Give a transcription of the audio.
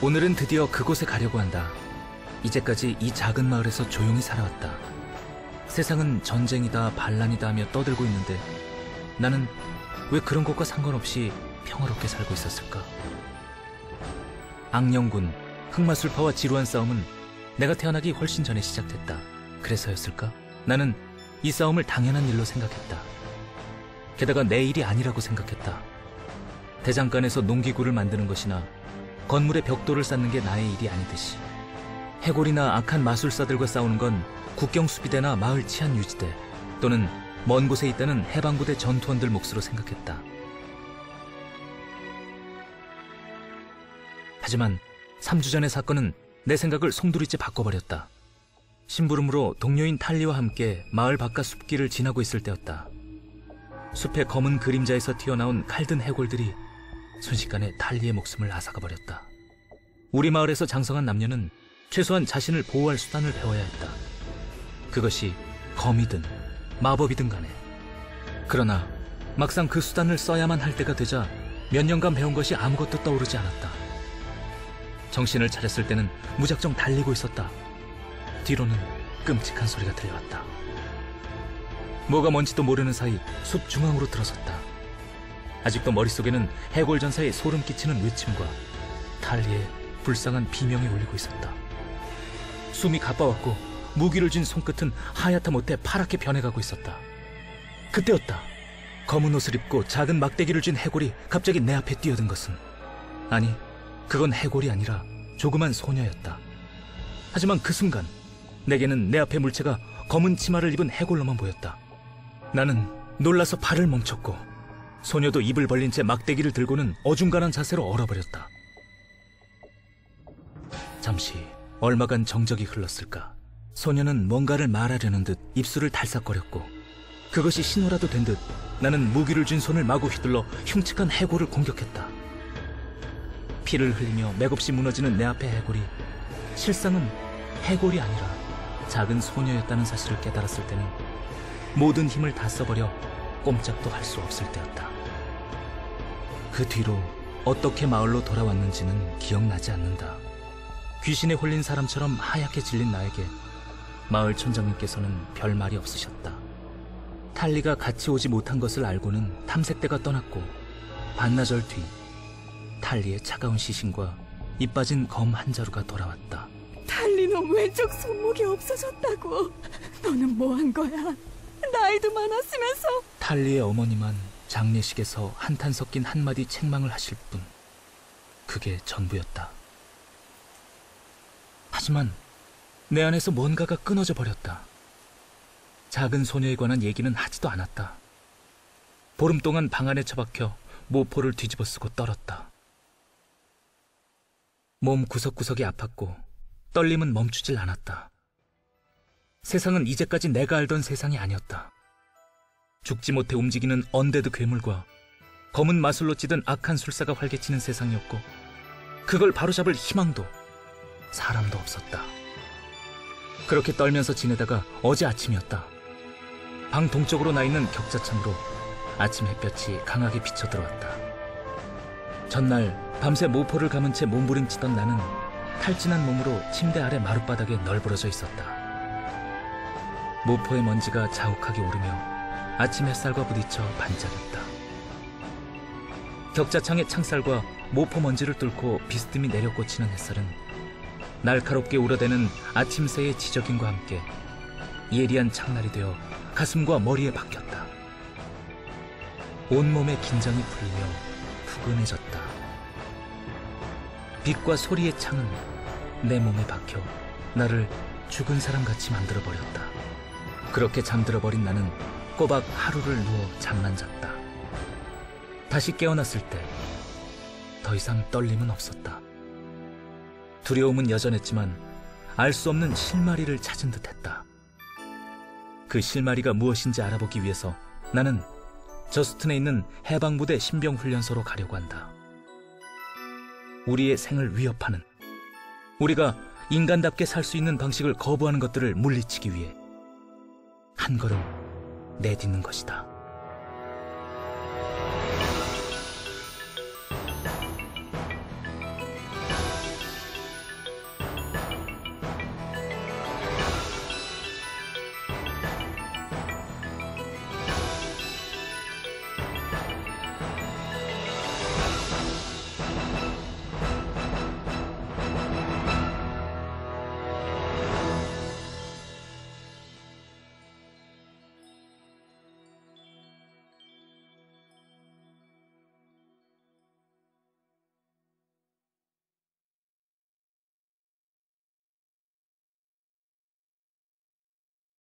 오늘은 드디어 그곳에 가려고 한다. 이제까지 이 작은 마을에서 조용히 살아왔다. 세상은 전쟁이다, 반란이다 하며 떠들고 있는데 나는 왜 그런 것과 상관없이 평화롭게 살고 있었을까? 악령군, 흑마술파와 지루한 싸움은 내가 태어나기 훨씬 전에 시작됐다. 그래서였을까? 나는 이 싸움을 당연한 일로 생각했다. 게다가 내 일이 아니라고 생각했다. 대장간에서 농기구를 만드는 것이나 건물의 벽돌을 쌓는 게 나의 일이 아니듯이 해골이나 악한 마술사들과 싸우는 건 국경수비대나 마을 치안 유지대 또는 먼 곳에 있다는 해방부대 전투원들 몫으로 생각했다. 하지만 3주 전의 사건은 내 생각을 송두리째 바꿔버렸다. 심부름으로 동료인 탈리와 함께 마을 바깥 숲길을 지나고 있을 때였다. 숲의 검은 그림자에서 튀어나온 칼든 해골들이 순식간에 탈리의 목숨을 앗아가 버렸다. 우리 마을에서 장성한 남녀는 최소한 자신을 보호할 수단을 배워야 했다. 그것이 검이든 마법이든 간에. 그러나 막상 그 수단을 써야만 할 때가 되자 몇 년간 배운 것이 아무것도 떠오르지 않았다. 정신을 차렸을 때는 무작정 달리고 있었다. 뒤로는 끔찍한 소리가 들려왔다. 뭐가 뭔지도 모르는 사이 숲 중앙으로 들어섰다. 아직도 머릿속에는 해골 전사의 소름 끼치는 외침과 탈리의 불쌍한 비명이 울리고 있었다. 숨이 가빠왔고 무기를 쥔 손끝은 하얗다 못해 파랗게 변해가고 있었다. 그때였다. 검은 옷을 입고 작은 막대기를 쥔 해골이 갑자기 내 앞에 뛰어든 것은 아니, 그건 해골이 아니라 조그만 소녀였다. 하지만 그 순간 내게는 내 앞에 물체가 검은 치마를 입은 해골로만 보였다. 나는 놀라서 발을 멈췄고 소녀도 입을 벌린 채 막대기를 들고는 어중간한 자세로 얼어버렸다. 잠시 얼마간 정적이 흘렀을까. 소녀는 뭔가를 말하려는 듯 입술을 달싹거렸고 그것이 신호라도 된 듯 나는 무기를 쥔 손을 마구 휘둘러 흉측한 해골을 공격했다. 피를 흘리며 맥없이 무너지는 내 앞의 해골이 실상은 해골이 아니라 작은 소녀였다는 사실을 깨달았을 때는 모든 힘을 다 써버려 꼼짝도 할 수 없을 때였다. 그 뒤로 어떻게 마을로 돌아왔는지는 기억나지 않는다. 귀신에 홀린 사람처럼 하얗게 질린 나에게 마을 촌장님께서는 별 말이 없으셨다. 탈리가 같이 오지 못한 것을 알고는 탐색대가 떠났고 반나절 뒤 탈리의 차가운 시신과 입 빠진 검 한 자루가 돌아왔다. 달리는 왼쪽 손목이 없어졌다고. 너는 뭐 한 거야? 나이도 많았으면서. 탈리의 어머니만 장례식에서 한탄 섞인 한마디 책망을 하실 뿐 그게 전부였다. 하지만 내 안에서 뭔가가 끊어져 버렸다. 작은 소녀에 관한 얘기는 하지도 않았다. 보름 동안 방 안에 처박혀 모포를 뒤집어 쓰고 떨었다. 몸 구석구석이 아팠고 떨림은 멈추질 않았다. 세상은 이제까지 내가 알던 세상이 아니었다. 죽지 못해 움직이는 언데드 괴물과 검은 마술로 찌든 악한 술사가 활개치는 세상이었고 그걸 바로잡을 희망도 사람도 없었다. 그렇게 떨면서 지내다가 어제 아침이었다. 방 동쪽으로 나 있는 격자창으로 아침 햇볕이 강하게 비쳐 들어왔다. 전날 밤새 모포를 감은 채 몸부림치던 나는 탈진한 몸으로 침대 아래 마룻바닥에 널브러져 있었다. 모포의 먼지가 자욱하게 오르며 아침 햇살과 부딪혀 반짝였다. 격자창의 창살과 모포 먼지를 뚫고 비스듬히 내려꽂히는 햇살은 날카롭게 울어대는 아침새의 지적임과 함께 예리한 창날이 되어 가슴과 머리에 박혔다. 온몸의 긴장이 풀리며 푸근해졌다. 빛과 소리의 창은 내 몸에 박혀 나를 죽은 사람같이 만들어버렸다. 그렇게 잠들어버린 나는 꼬박 하루를 누워 잠만 잤다. 다시 깨어났을 때 더 이상 떨림은 없었다. 두려움은 여전했지만 알 수 없는 실마리를 찾은 듯 했다. 그 실마리가 무엇인지 알아보기 위해서 나는 저스튼에 있는 해방부대 신병훈련소로 가려고 한다. 우리의 생을 위협하는 우리가 인간답게 살 수 있는 방식을 거부하는 것들을 물리치기 위해 한 걸음 내딛는 것이다.